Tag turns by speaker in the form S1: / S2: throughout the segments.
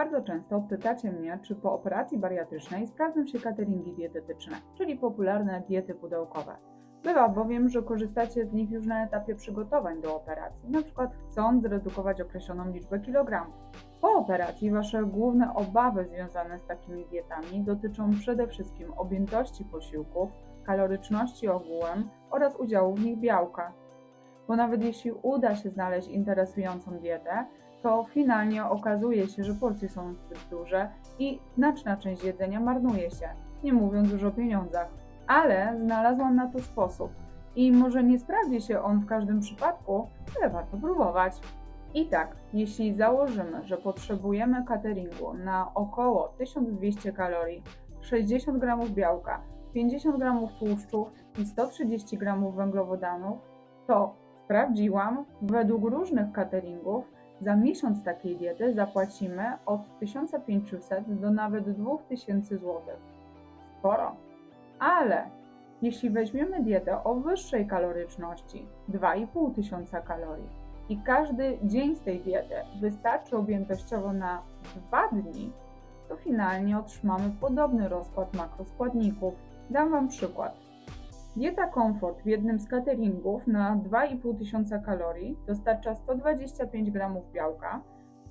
S1: Bardzo często pytacie mnie, czy po operacji bariatrycznej sprawdzą się cateringi dietetyczne, czyli popularne diety pudełkowe. Bywa bowiem, że korzystacie z nich już na etapie przygotowań do operacji, np. chcąc zredukować określoną liczbę kilogramów. Po operacji Wasze główne obawy związane z takimi dietami dotyczą przede wszystkim objętości posiłków, kaloryczności ogółem oraz udziału w nich białka. Bo nawet jeśli uda się znaleźć interesującą dietę, to finalnie okazuje się, że porcje są zbyt duże i znaczna część jedzenia marnuje się, nie mówiąc już o pieniądzach. Ale znalazłam na to sposób i może nie sprawdzi się on w każdym przypadku, ale warto próbować. I tak, jeśli założymy, że potrzebujemy cateringu na około 1200 kalorii, 60 g białka, 50 g tłuszczów i 130 g węglowodanów, to sprawdziłam, według różnych cateringów za miesiąc takiej diety zapłacimy od 1500 do nawet 2000 zł. Sporo. Ale jeśli weźmiemy dietę o wyższej kaloryczności 2500 kalorii i każdy dzień z tej diety wystarczy objętościowo na 2 dni, to finalnie otrzymamy podobny rozkład makroskładników. Dam Wam przykład. Dieta Comfort w jednym z cateringów na 2500 kalorii dostarcza 125 g białka,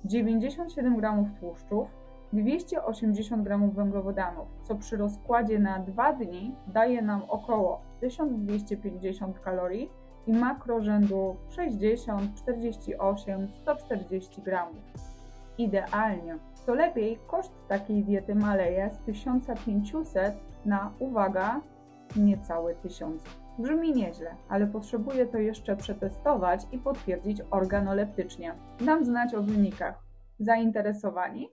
S1: 97 g tłuszczów, 280 g węglowodanów, co przy rozkładzie na 2 dni daje nam około 1250 kalorii i makro rzędu 60, 48, 140 g. Idealnie. Co lepiej, koszt takiej diety maleje z 1500 na, uwaga, niecałe 1000. Brzmi nieźle, ale potrzebuję to jeszcze przetestować i potwierdzić organoleptycznie. Dam znać o wynikach. Zainteresowani?